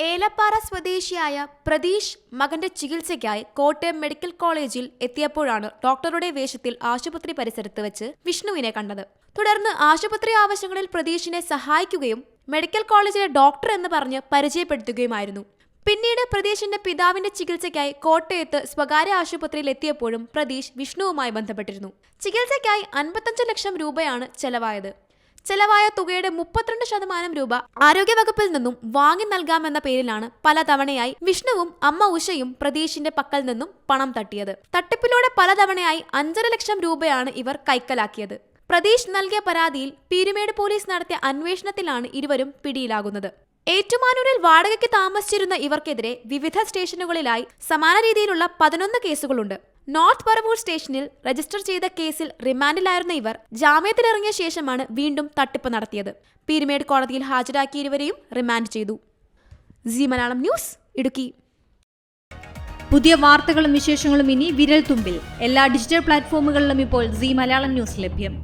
ഏലപ്പാറ സ്വദേശിയായ പ്രതീഷ് മകന്റെ ചികിത്സയ്ക്കായി കോട്ടയം മെഡിക്കൽ കോളേജിൽ എത്തിയപ്പോഴാണ് ഡോക്ടറുടെ വേഷത്തിൽ ആശുപത്രി പരിസരത്ത് വെച്ച് വിഷ്ണുവിനെ കണ്ടത്. തുടർന്ന് ആശുപത്രി ആവശ്യങ്ങളിൽ പ്രതീഷിനെ സഹായിക്കുകയും മെഡിക്കൽ കോളേജിലെ ഡോക്ടർ എന്ന് പറഞ്ഞ് പരിചയപ്പെടുത്തുകയുമായിരുന്നു. പിന്നീട് പ്രതീഷിന്റെ പിതാവിന്റെ ചികിത്സയ്ക്കായി കോട്ടയത്ത് സ്വകാര്യ ആശുപത്രിയിൽ എത്തിയപ്പോഴും പ്രതീഷ് വിഷ്ണുവുമായി ബന്ധപ്പെട്ടിരുന്നു. ചികിത്സയ്ക്കായി അൻപത്തഞ്ച് ലക്ഷം രൂപയാണ് ചെലവായത്. ചെലവായ തുകയുടെ മുപ്പത്തിരണ്ട് ശതമാനം രൂപ ആരോഗ്യവകുപ്പിൽ നിന്നും വാങ്ങി നൽകാമെന്ന പേരിലാണ് പലതവണയായി വിഷ്ണുവും അമ്മ ഉഷയും പ്രതീഷിന്റെ പക്കൽ നിന്നും പണം തട്ടിയത്. തട്ടിപ്പിലൂടെ പലതവണയായി അഞ്ചര ലക്ഷം രൂപയാണ് ഇവർ കൈക്കലാക്കിയത്. പ്രതീഷ് നൽകിയ പരാതിയിൽ പീരുമേട് പോലീസ് നടത്തിയ അന്വേഷണത്തിലാണ് ഇരുവരും പിടിയിലാകുന്നത്. ഏറ്റുമാനൂരിൽ വാടകയ്ക്ക് താമസിച്ചിരുന്ന ഇവർക്കെതിരെ വിവിധ സ്റ്റേഷനുകളിലായി സമാന രീതിയിലുള്ള പതിനൊന്ന് കേസുകളുണ്ട്. നോർത്ത് പറവൂർ സ്റ്റേഷനിൽ രജിസ്റ്റർ ചെയ്ത കേസിൽ റിമാൻഡിലായിരുന്ന ഇവർ ജാമ്യത്തിലിറങ്ങിയ ശേഷമാണ് വീണ്ടും തട്ടിപ്പ് നടത്തിയത്. പീരുമേട് കോടതിയിൽ ഹാജരാക്കിയ ഇരുവരെയും റിമാൻഡ് ചെയ്തു. C Malayalam news Idukki. പുതിയ വാർത്തകളും വിശേഷങ്ങളും ഇനി വിരൽ തുമ്പിൽ എല്ലാ ഡിജിറ്റൽ പ്ലാറ്റ്ഫോമുകളിലും ഇപ്പോൾ സി മലയാളം ന്യൂസ് ലഭ്യം.